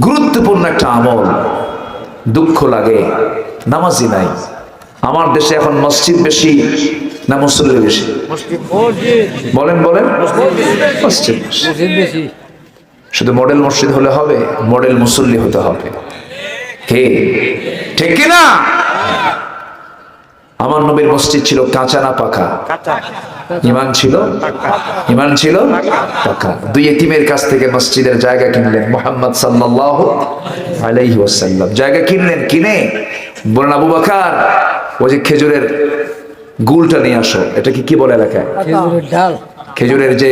গুরুত্বপূর্ণ একটা আমল। দুঃখ লাগে নামাজি নাই। আমার দেশে এখন মসজিদ বেশি না মুসল্লি বেশি? বলেন বলেন। মসজিদ বেশি। শুধু মডেল মসজিদ হলে হবে, মডেল মুসল্লি হতে হবে। কে? ঠিক কিনা? আমার নবীর মসজিদ ছিল কাঁচা না পাকা? ইমান ছিল? ইমান ছিল? পাকা। দুই এতিমের কাছ থেকে মসজিদের জায়গা কিনলেন মোহাম্মদ সাল্লাহ আলাইহি ওয়াসাল্লাম। জায়গা কিনলেন কিনে। বলেন আবু বাকার ওই যে খেজুরের গুলটা নিয়ে আসো। এটা কি কি বলে এলাকায়? খেজুরের ডাল। খেজুরের যে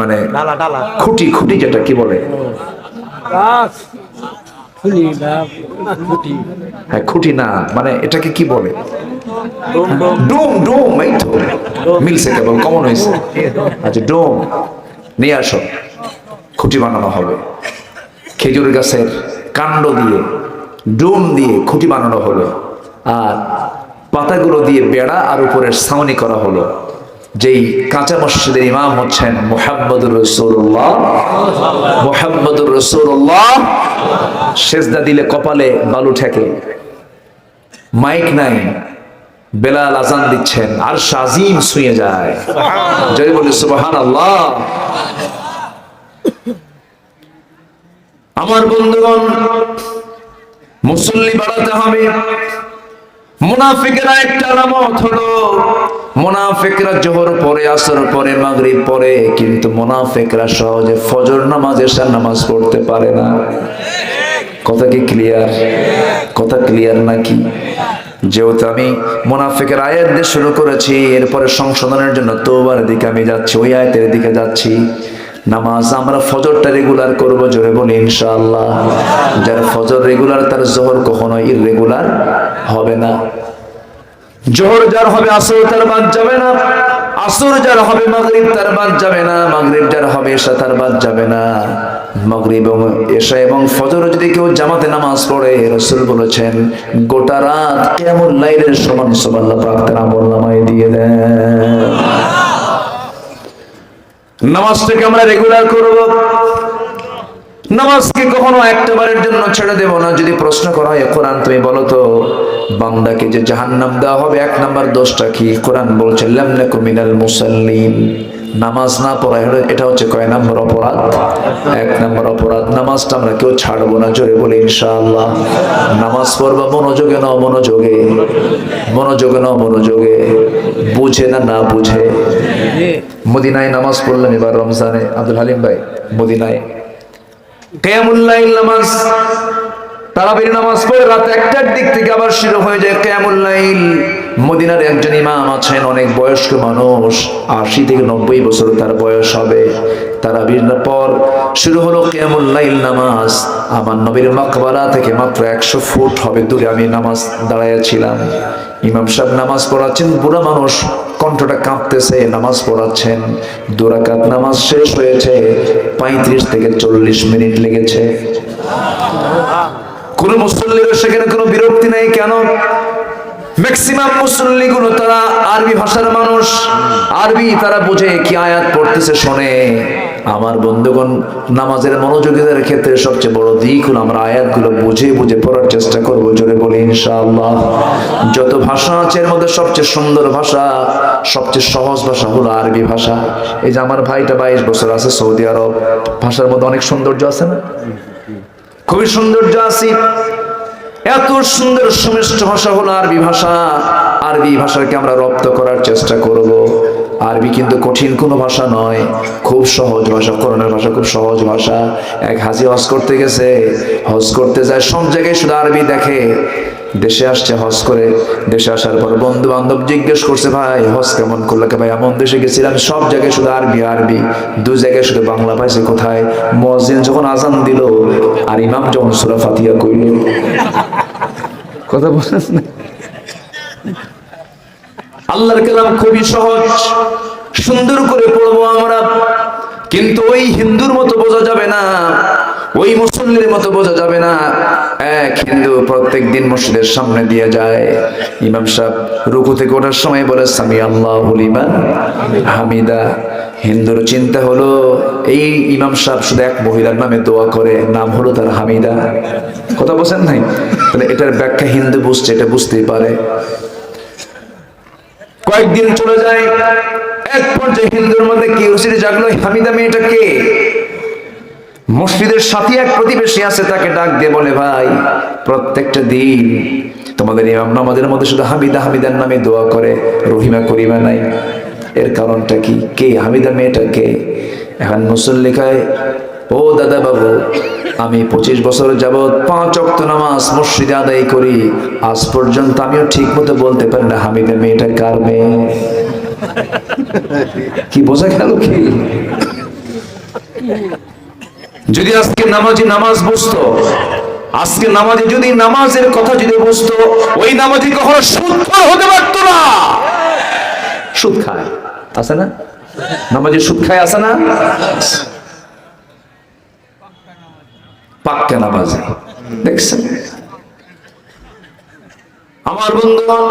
মানে ডালা ডালা। খুঁটি খুঁটি যেটা কি বলে? হ্যাঁ খুঁটি না মানে এটাকে কি বলে? ডোম ডোম। এই তো। মিলছে কেবল কমন হয়েছে। আচ্ছা ডোম নিয়ে আসো। খুঁটি বানানো হবে। খেজুর গাছের কাণ্ড দিয়ে ডোম দিয়ে খুঁটি বানানো হলো। আর পাতাগুলো দিয়ে বেড়া আর উপরের ছাউনি করা হলো। যেই কাঁচা মসজিদের ইমাম হচ্ছেন মোহাম্মদুর রসুল্লাহ মোহাম্মদুর রসুল্লাহ সেজদা দিলে কপালে বালু ঠেকে। মাইক নাই। বেলাল আজান দিচ্ছেন। আর সাজিম শুয়ে যায়। জয় বলি সুবাহান আল্লাহ আমার বন্ধুগণ মুসল্লি বাড়াতে হবে। মুনাফিকেরা একটা আলামত হলো, মুনাফিকরা জোহর পরে, আসর পরে, মাগরিব পরে, কিন্তু মুনাফিকরা সহজে ফজর নামাজ, এশার নামাজ পড়তে পারে না। কথা কি ক্লিয়ার কথা ক্লিয়ার নাকি? যেহেতু আমি মোনাফিকের আয়াত দিয়ে শুরু করেছি, এরপরে সংশোধনের জন্য তোবার দিকে আমি যাচ্ছি, ওই আয়াতের দিকে যাচ্ছি। নামাজ আমরা ফজরটা রেগুলার করব জোরে বলি ইনশাআল্লাহ। যার ফজর রেগুলার তার জোহর কখনো ইররেগুলার হবে না। জোহর যার হবে, আসর তার বাদ যাবে না। আসর যার হবে, মাগরিব তার বাদ যাবে না। মাগরিব যার হবে, এশা তার বাদ যাবে না। মাগরিব এবং এশা এবং ফজর যদি কেউ জামাতে নামাজ পড়ে, রসুল বলেছেন, গোটা রাত কেমন লাইলের সমান সমান পাক তার দিয়ে দেন। নামাজটাকে আমরা রেগুলার করব? নামাজকে কখনো একটা বারের জন্য ছেড়ে দেব না। যদি প্রশ্ন করা হয়, কোরআন তুমি বলো তো, বান্দাকে যে জাহান্নাম দেওয়া হবে, এক নাম্বার দোষটা কি? কোরআন বলছে লামনাকু মিনাল মুসাল্লিন। নামাজ না পড়া এটা হচ্ছে কয় নম্বর অপরাধ? এক নম্বর অপরাধ, নামাজটা আমরা কেউ ছাড়বো না, জোরে বলে ইনশাআল্লাহ। নামাজ পড়বা মনোযোগে না মনোযোগে মনোযোগে না মনোযোগে, বুঝে না না বুঝে। মদিনায় নামাজ পড়লাম এবার রমজানে। আব্দুল হালিম ভাই, মদিনায়। কেয়ামুল্লাইল নামাজ, তারাবির নামাজ পড়ে রাত একটার দিক থেকে আবার শুরু হয়ে যায় কেয়ামুল্লাইল মদিনার একজন ইমাম আছেন, অনেক বয়স্ক মানুষ, আশি থেকে নব্বই বছর তার বয়স হবে। তারাবির পর শুরু হলো কেয়ামুল্লাইল নামাজ। আমার নবীর মাকবারা থেকে মাত্র একশো ফুট হবে দূরে আমি নামাজ দাঁড়াইয়াছিলাম। ইমাম সাহেব নামাজ পড়াচ্ছেন, বুড়া মানুষ কণ্ঠটা কাঁপতেছে, নামাজ পড়াচ্ছেন। দুরাকাত নামাজ শেষ হয়েছে, পঁয়ত্রিশ থেকে চল্লিশ মিনিট লেগেছে। কোন মুসল্লির সেখানে কোনো বিরক্তি নেই, কেন? ম্যাক্সিমাম মুসল্লি গুলো তারা আরবি ভাষার মানুষ। আরবি তারা বুঝে কি আয়াত পড়তেছে, শোনে। আমার বন্ধুগণ, নামাজের মনোযোগিতার ক্ষেত্রে সবচেয়ে বড় দিক হলো আমরা আয়াতগুলো বুঝে বুঝে পড়ার চেষ্টা করব, জোরে বলি ইনশাআল্লাহ। যত ভাষা আছে, এর মধ্যে সবচেয়ে সুন্দর ভাষা, সবচেয়ে সহজ ভাষা হলো আরবি ভাষা। এই যে আমার ভাইটা বাইশ বছর আছে, সৌদি আরব। ভাষার মধ্যে অনেক সৌন্দর্য আছে না? খুবই সৌন্দর্য আছে। এত সুন্দর সুমিষ্ট ভাষা হলো আরবি ভাষা। আরবি ভাষাকে আমরা রপ্ত করার চেষ্টা করব। আরবি কিন্তু কঠিন কোনো ভাষা নয়। খুব সহজ ভাষা করোনার ভাষা খুব সহজ ভাষা। এক হাজি হজ করতে গেছে, হজ করতে যায়, সব জায়গায় শুধু আরবি দেখে। দেশে আসছে হজ করে, দেশে আসার পর বন্ধু বান্ধব জিজ্ঞেস করছে, ভাই, হজ কেমন করল? ভাই, এমন দেশে গেছিলাম, সব জায়গায় শুধু আরবি আরবি। দু জায়গায় শুধু বাংলা পাইছে কোথায়? মসজিদ যখন আজান দিল, আর ইমাম যখন সুরা ফাতিয়া কইল। কথা বলেন না। আল্লাহর কালাম খুবই সহজ। সুন্দর করে পড়ব আমরা। কিন্তু ওই হিন্দুর মতো বোঝা যাবে না। ওই মুসল্লির মতো বোঝা যাবে না। এক হিন্দু প্রত্যেক দিন মসজিদের সামনে দিয়ে যায়। ইমাম সাহেব রুকু থেকে ওঠার সময় বলে, সামি আল্লাহ লিমান হামিদা। হিন্দুর চিন্তা হলো, এই ইমাম সাহেব শুধু এক মহিলার নামে দোয়া করে, নাম হলো তার হামিদা। কথা বলছেন নাই? তাহলে এটার ব্যাখ্যা হিন্দু বুঝছে, এটা বুঝতেই পারে। কয়েকদিন চলে যায়। এক পর্যায়ে হিন্দুর মধ্যে কিউরিসিটি জাগলো, হামিদা মেয়েটা কে? মসজিদের সাথে এক প্রতিবেশী আছে, তাকে ডাক দিয়ে বলে, ভাই, প্রত্যেকটা দিন তোমাদের ইমাম নামাজের মধ্যে শুধু হামিদা হামিদার নামে দোয়া করে, রহিমা করিমা নাই। এর কারণটা কি? কে? হামিদা মেয়েটা কে? এখন মুসল্লিকায় ও দাদা বাবু আমি পঁচিশ বছর যাবৎ পাঁচ অক্ত নামাজ মসজিদে আদায় করি। আজ পর্যন্ত আমিও ঠিক মতো বলতে পারি না হামিদা মেয়েটা কার মেয়ে? কি বোঝা গেল কি? যদি আজকে নামাজি নামাজ বুঝতো, আজকে নামাজি যদি নামাজের কথা যদি বুঝতো, ওই নামাজি কখনো সুদ হতে পারতো না। সুদ খায়, আছে না? নামাজি সুদ খায়, আছে না? পাক্কা নামাজি দেখছেন? আমার বন্ধুগণ,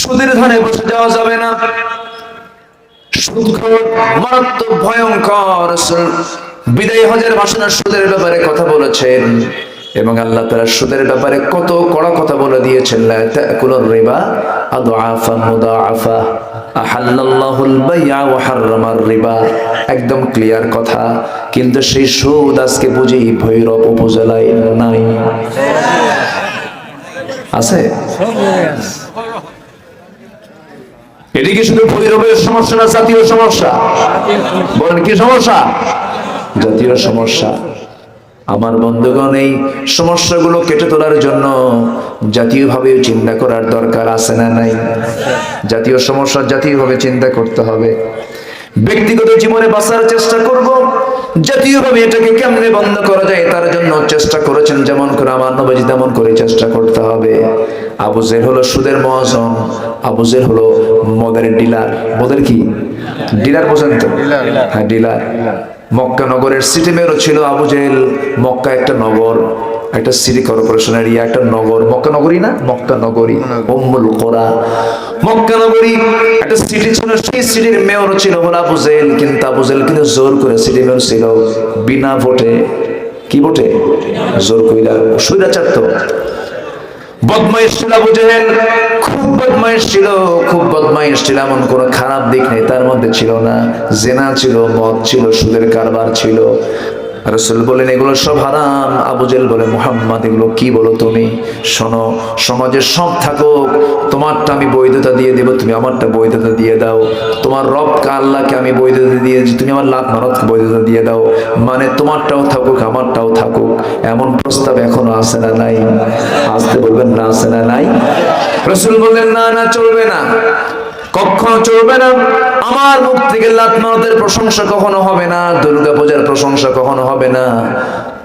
সুদের ধানে বসে যাওয়া যাবে না। সুদখোর মারাত্মক ভয়ঙ্কর। বিদায় হজের ভাষণের সুদের ব্যাপারে কথা বলেছেন। এবং আল্লাহ তাআলা সুদের ব্যাপারে কত কড়া কথা বলে দিয়েছেন রিবা আদআফা একদম ক্লিয়ার কথা, কিন্তু সেই সুদ আজকে বুঝি ভৈরব উপজেলায় নাই। আছে? এটি কি শুধু ভৈরবের সমস্যা না, জাতীয় সমস্যা? বলেন, কি সমস্যা? জাতীয় সমস্যা। আমার বন্ধুগণ এই সমস্যাগুলো কেটে তোলার জন্য জাতীয়ভাবে চিন্তা করার দরকার আছে না নাই? জাতীয় সমস্যা জাতীয়ভাবে চিন্তা করতে হবে। ব্যক্তিগত জীবনে বাঁচার চেষ্টা করব। জাতীয়ভাবে এটাকে কেমনে বন্ধ করা যায় তার জন্য চেষ্টা করেছেন যেমন করে আমার নবজি তেমন করে চেষ্টা করতে হবে। আবুজের হলো সুদের মহাজন আবুজের হলো মদের ডিলার। মদের কি? ডিলার বোঝেন তো? হ্যাঁ ডিলার। মক্কা নগরের সিটি মেয়রও ছিল আবু জেহেল। মক্কা একটা নগর একটা সিটি কর্পোরেশনের ইয়া একটা নগর। মক্কা নগরী না? মক্কা নগরী। উম্মুল কোরা। মক্কা নগরী একটা সিটি ছিল সেই সিটির মেয়রও ছিল হলো আবু জেহেল। কিন্তু আবু জেহেল কিন্তু জোর করে সিটি মেয়র ছিল। বিনা ভোটে কি ভোটে? জোর কইরা। সৈরাচার তো। বদমাইশ ছিল আবু খুব বদমাইশ ছিল, খুব বদমাইশ ছিল, এমন কোনো খারাপ দিক নেই, তার মধ্যে ছিল না। জেনা ছিল, মদ ছিল, সুদের কারবার ছিল। রসুল বলেন, এগুলো সব হারাম। আবু জেল বলে, মুহাম্মদ, এগুলো কি বলো তুমি? শোনো সমাজে সব থাকুক। তোমারটা আমি বৈধতা দিয়ে দেবো, তুমি আমারটা বৈধতা দিয়ে দাও। তোমার রবকে, আল্লাহকে আমি বৈধতা দিয়েছি, তুমি আমার লাখ মারতকে বৈধতা দিয়ে দাও। মানে তোমারটাও থাকুক, আমারটাও থাকুক। এমন প্রস্তাব এখনও আসে না নাই? আসতে বলবেন না আসে না নাই? রসুল বললেন, না না, চলবে না। কখনো চলবে না। আমার মুখ থেকে লাত মারতের প্রশংসা কখনো হবে না, দুর্গা পূজার প্রশংসা কখনো হবে না।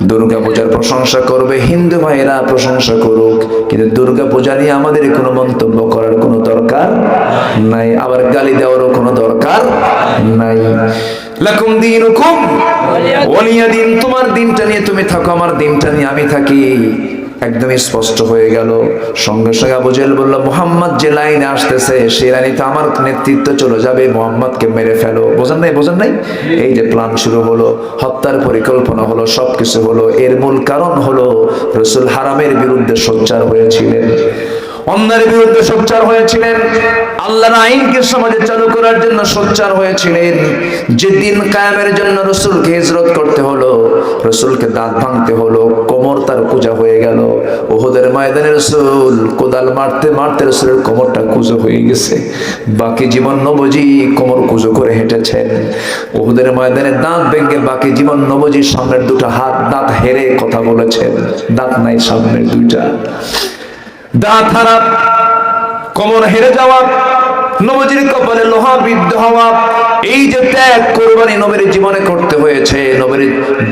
দুর্গা পূজার প্রশংসা করবে, হিন্দু ভাইরা প্রশংসা করুক। কিন্তু দুর্গা পূজা নিয়ে আমাদের কোনো মন্তব্য করার কোনো দরকার নাই, আবার গালি দেওয়ারও কোনো দরকার নাই। লাকুম দিনুকুম ওয়ালিয়া দিন, তোমার দিনটা নিয়ে তুমি থাকো, আমার দিনটা নিয়ে আমি থাকি। একদমই স্পষ্ট হয়ে গেল। সঙ্গে সঙ্গে আবু জেল বলল, মোহাম্মদ যে লাইনে আসতেছে, সেই লাইনে তো আমার নেতৃত্ব চলে যাবে, মোহাম্মদকে মেরে ফেলো। বোঝেন নাই বোঝেন নাই? এই যে প্ল্যান শুরু হলো, হত্যার পরিকল্পনা হলো, সবকিছু হলো। এর মূল কারণ হলো, রসুল হারামের বিরুদ্ধে সোচ্চার হয়েছিলেন। অন্যের বিরুদ্ধে সোচ্চার হয়েছিলেন। আল্লাহর আইনকে সমাজে চালু করার জন্য সোচ্চার হয়েছিলেন। যে দিন কায়েমের জন্য রসুলকে হিজরত করতে হলো, রসুলকে দাঁত ভাঙতে হলো, কোমর তার পূজা হয়ে গেল। ওহদের ময়দানে রসুল কোদাল মারতে মারতে রসুলের কোমরটা কুজো হয়ে গেছে। বাকি জীবন নবজি কোমর কুজো করে হেঁটেছেন। ওহুদের ময়দানে দাঁত ভেঙে বাকি জীবন নবজির সামনের দুটো হাত দাঁত হেরে কথা বলেছেন। দাঁত নাই, সামনের দুইটা। দাঁত কোমর হেরে যাওয়া, নবজির কপালে লোহা বিদ্ধ হওয়া, এই যে ত্যাগ কোরবানি নবীর জীবনে করতে হয়েছে, নবীর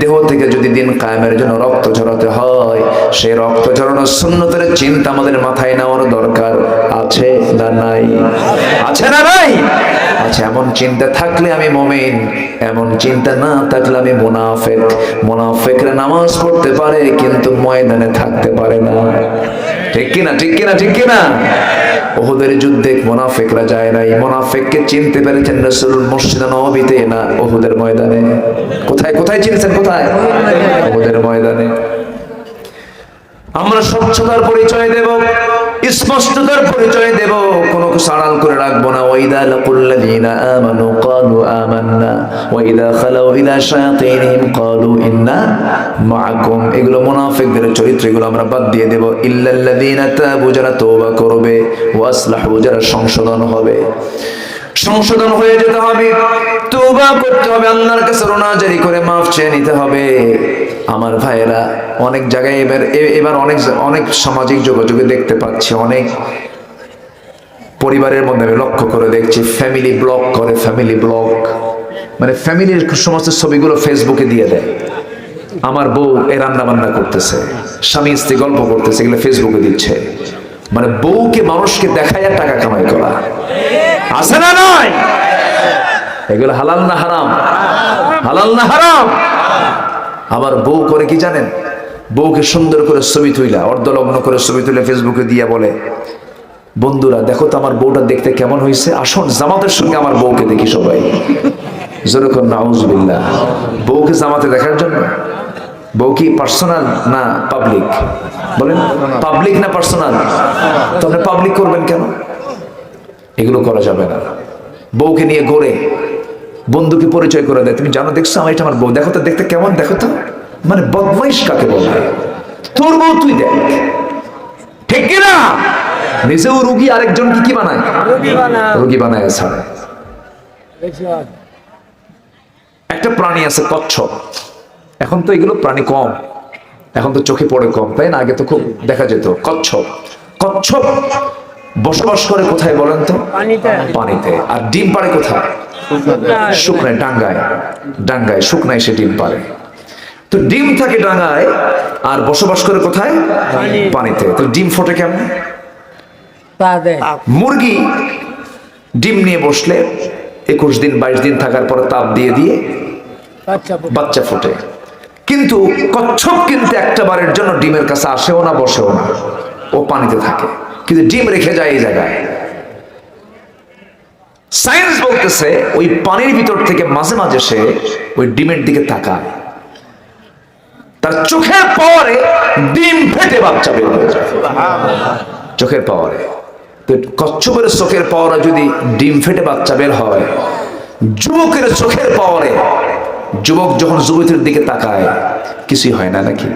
দেহ থেকে যদি দিন কায়েমের জন্য রক্ত ঝরাতে হয় সে রক্ত ঝরানোর সুন্নতের চিন্তা আমাদের মাথায় নেওয়ার দরকার আছে না নাই? আছে না নাই? আচ্ছা এমন চিন্তা থাকলে আমি মমিন, এমন চিন্তা না থাকলে আমি মোনাফেক। মোনাফেকরা নামাজ পড়তে পারে, কিন্তু ময়দানে থাকতে পারে না। ঠিক কিনা ঠিক কিনা ঠিক কিনা? ওহুদের যুদ্ধে মোনাফেকরা যায় নাই। মোনাফেককে চিনতে পেরেছেন রসুল মসজিদ নবীতে না ওহুদের ময়দানে? কোথায় কোথায় চিনছেন, কোথায়? ওহুদের ময়দানে। আমরা স্বচ্ছতার পরিচয় দেব, স্পষ্টতার পরিচয় দেব কোনো কিছু আড়াল করে রাখব না। ওয়াইদা লাকুল্লাযীনা আমানু ক্বালু আমান্না। ওয়াইদা খালাউ ইলা শায়াতিনহিম ক্বালু ইন্না মাআকুম এগুলো মুনাফিকদের চরিত্র, এগুলো আমরা বাদ দিয়ে দেব। ইল্লাল্লাযীনা তাবু, যারা তওবা করবে, ওয়া আসলাহু, যারা সংশোধন হবে। সংশোধন হয়ে যেতে হবে। তওবা করতে হবে, আল্লাহর কাছে রোনাজারি করে মাফ চেয়ে নিতে হবে। আমার ভাইয়েরা, অনেক জায়গায় এবার এবার অনেক অনেক সামাজিক যোগাযোগে দেখতে পাচ্ছি, অনেক পরিবারের মধ্যে আমি লক্ষ্য করে দেখছি ফ্যামিলি ব্লগ করে ফ্যামিলি ব্লগ মানে ফ্যামিলির সমস্ত ছবিগুলো ফেসবুকে দিয়ে দেয়। আমার বউ এ রান্না বান্না করতেছে, স্বামী স্ত্রী গল্প করতেছে, এগুলো ফেসবুকে দিচ্ছে। মানে বউকে, মানুষকে দেখায় টাকা কামাই করা। আছে না নয় এগুলো হালাল না হারাম? হালাল না হারাম? আবার বউ করে কি জানেন? বউকে সুন্দর করে ছবি তুইলা, অর্ধলগ্ন করে ছবি তুলে ফেসবুকে দিয়ে বলে বন্ধুরা, দেখো তো আমার বউটা দেখতে কেমন হয়েছে। আসুন, জামাতের সঙ্গে আমার বউকে দেখি সবাই। যেরকম নাউজবিল্লা বউকে জামাতে দেখার জন্য? বউ কি পার্সোনাল না পাবলিক? বলেন, পাবলিক না পার্সোনাল? তো পাবলিক করবেন কেন? এগুলো করা যাবে না। বউকে নিয়ে গড়ে বন্ধুকে পরিচয় করে দেয়। তুমি জানো, দেখছ আমার এটা আমার বউ। দেখো তো, দেখতে কেমন, দেখো তো। মানে বদমাইশ কাকে বলে? তোর বউ তুই দেখ। ঠিক কি না নিজেও রুগী আরেকজনকে কি কি বানায়। রুগী বানায় ছাড়ে একটা প্রাণী আছে কচ্ছপ। এখন তো এগুলো প্রাণী কম। এখন তো চোখে পড়ে কম তাই না? আগে তো খুব দেখা যেত। কচ্ছপ। কচ্ছপ বসবাস করে কোথায় বলেন তো? পানিতে। আর ডিম পারে কোথায়? শুকনায়। ডাঙ্গায়। ডাঙ্গায় শুকনায় সে ডিম পারে তো ডিম থাকে ডাঙ্গায় আর বসবাস করে কোথায়? পানিতে। তো ডিম ফোটে কেমন? মুরগি ডিম নিয়ে বসলে একুশ দিন বাইশ দিন থাকার পরে তাপ দিয়ে দিয়ে বাচ্চা ফোটে। কিন্তু কচ্ছপ কিন্তু একটা বারের জন্য ডিমের কাছে আসেও না বসেও না। ও পানিতে থাকে। কিন্তু ডিম রেখে যায় এই জায়গায়। সায়েন্স বলতেছে ওই পানির ভিতর থেকে মাঝে মাঝে সে ওই ডিমের দিকে তাকায়। তার চোখের পাওয়ারে ডিম ফেটে বাচ্চা বের হয়ে যায়। চোখের পাওয়ারে। কচ্ছপের চোখের পাওয়ারে যদি ডিম ফেটে বাচ্চা বের হয় যুবকের চোখের পাওয়ারে যুবক যখন যুবতীর দিকে তাকায় কিছুই হয় না নাকি?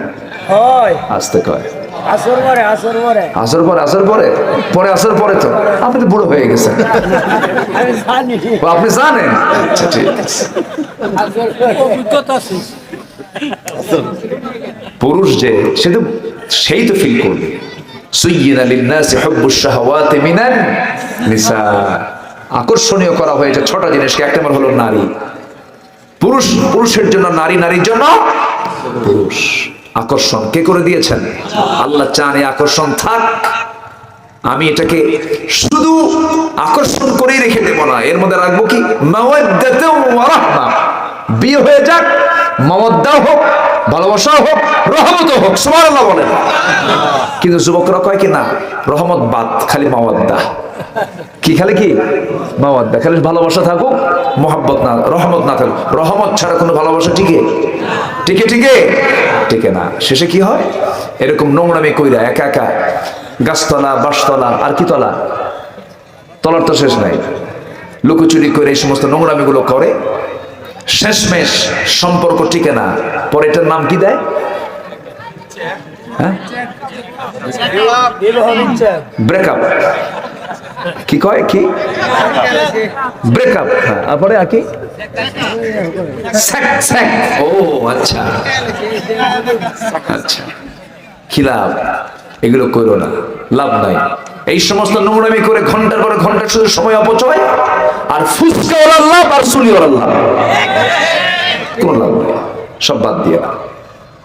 হয়। আসতে কয়। আসর পরে আসর পরে। আসর পরে পরে? পরে আসর পরে তো? আপনি তো বুড়ো হয়ে গেছেন। আপনি জানেন? আচ্ছা ঠিক আছে। পুরুষ যে সে তো সেই তো ফিল করবে। আকর্ষণীয় করা হয়েছে ছটা জিনিসকে। এক নম্বর হলো নারী। পুরুষ, পুরুষের জন্য নারী, নারীর জন্য পুরুষ। আকর্ষণ। কে করে দিয়েছেন? আল্লাহ চান আকর্ষণ থাক। আমি এটাকে শুধু আকর্ষণ করেই রেখে দেবো না। এর মধ্যে রাখব কি। বিয়ে হয়ে যাক। মাওয়াদ্দা হোক ভালোবাসা হোক রহমত হোক, সুবহানাল্লাহ বলেন। কিন্তু যুবকরা কয় কি না, রহমত বাদ, খালি মাওয়াদ্দা কি খালি কি? মাওয়াদ্দা খালি ভালোবাসা থাকুক, মোহাব্বত না, রহমত না থাকুক। রহমত ছাড়া কোনো ভালোবাসা টিকে? টিকে টিকে? টিকে না। শেষে কি হয়? এরকম নোংরামি কইরা একা একা, গাছতলা, বাঁশতলা, আর কি তলা? তলার তো শেষ নাই। লুকোচুরি করে এই সমস্ত নোংরামিগুলো করে শেষমেশ সম্পর্ক টিকে না। পরে এটার নাম কি দেয়? হ্যাঁ ব্রেকআপ। কি কয়? কি? ব্রেকআপ। হ্যাঁ তারপরে আর কি? ও আচ্ছা। আচ্ছা। কি এগুলো করো না। লাভ নাই। এই সমস্ত নোংরামি করে ঘণ্টার পরে ঘণ্টা শুধু সময় অপচয় আর ফুচকা ওলার লাভ আর সুলি লাভ। কোন লাভ সব বাদ দিয়ে।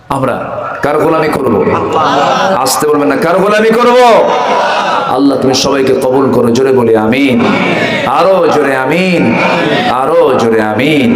আমরা কার গোলামি করব? আসতে বলবেন না, কার গোলামি করব? আল্লাহ, তুমি সবাইকে কবুল করো, জোরে বলি আমিন। আরও জোরে আমিন। আরও জোরে আমিন।